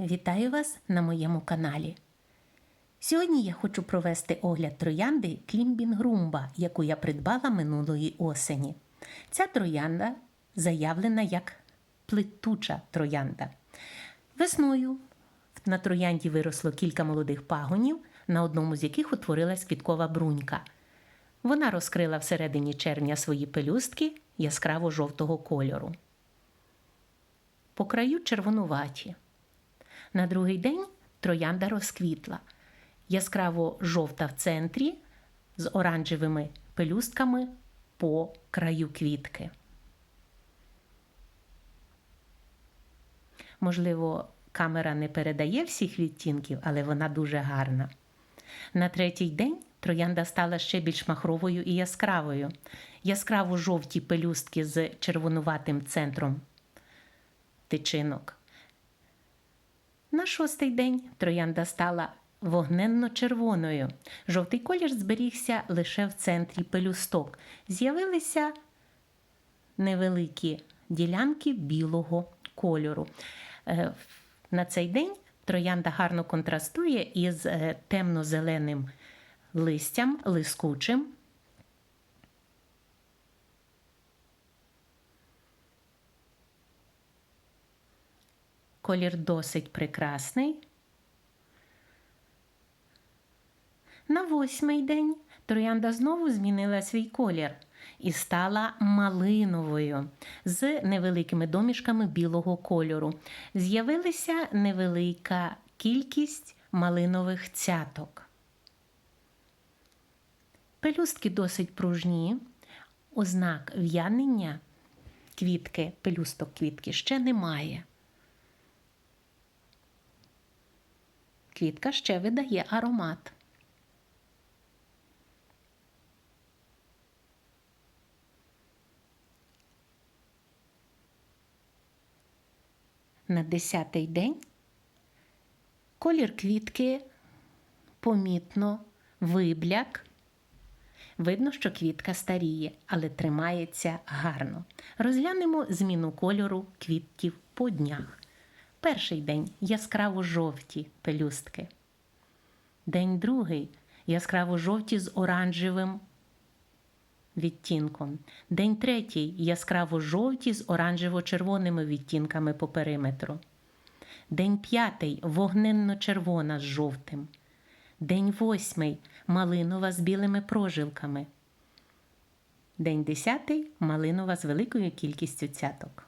Вітаю вас на моєму каналі. Сьогодні я хочу провести огляд троянди Клімбінгрумба, яку я придбала минулої осені. Ця троянда заявлена як плетуча троянда. Весною на троянді виросло кілька молодих пагонів, на одному з яких утворилась квіткова брунька. Вона розкрила всередині червня свої пелюстки яскраво жовтого кольору. По краю червонуваті. На другий день троянда розквітла. Яскраво жовта в центрі з оранжевими пелюстками по краю квітки. Можливо, камера не передає всіх відтінків, але вона дуже гарна. На третій день троянда стала ще більш махровою і яскравою. Яскраво жовті пелюстки з червонуватим центром тичинок. На шостий день троянда стала вогненно-червоною. Жовтий колір зберігся лише в центрі пелюсток. З'явилися невеликі ділянки білого кольору. Е, На цей день троянда гарно контрастує із е, темно-зеленим листям, лискучим. Колір досить прекрасний. На восьмий день троянда знову змінила свій колір і стала малиновою з невеликими домішками білого кольору. З'явилася невелика кількість малинових цяток. Пелюстки досить пружні, ознак в'янення квітки, пелюсток квітки ще немає. Квітка ще видає аромат. На десятий день колір квітки помітно вибляк. Видно, що квітка старіє, але тримається гарно. Розглянемо зміну кольору квітків по днях. Перший день яскраво жовті пелюстки. День другий яскраво жовті з оранжевим відтінком. День третій яскраво жовті з оранжево-червоними відтінками по периметру. День п'ятий вогненно-червона з жовтим. День восьмий малинова з білими прожилками. День десятий малинова з великою кількістю цяток.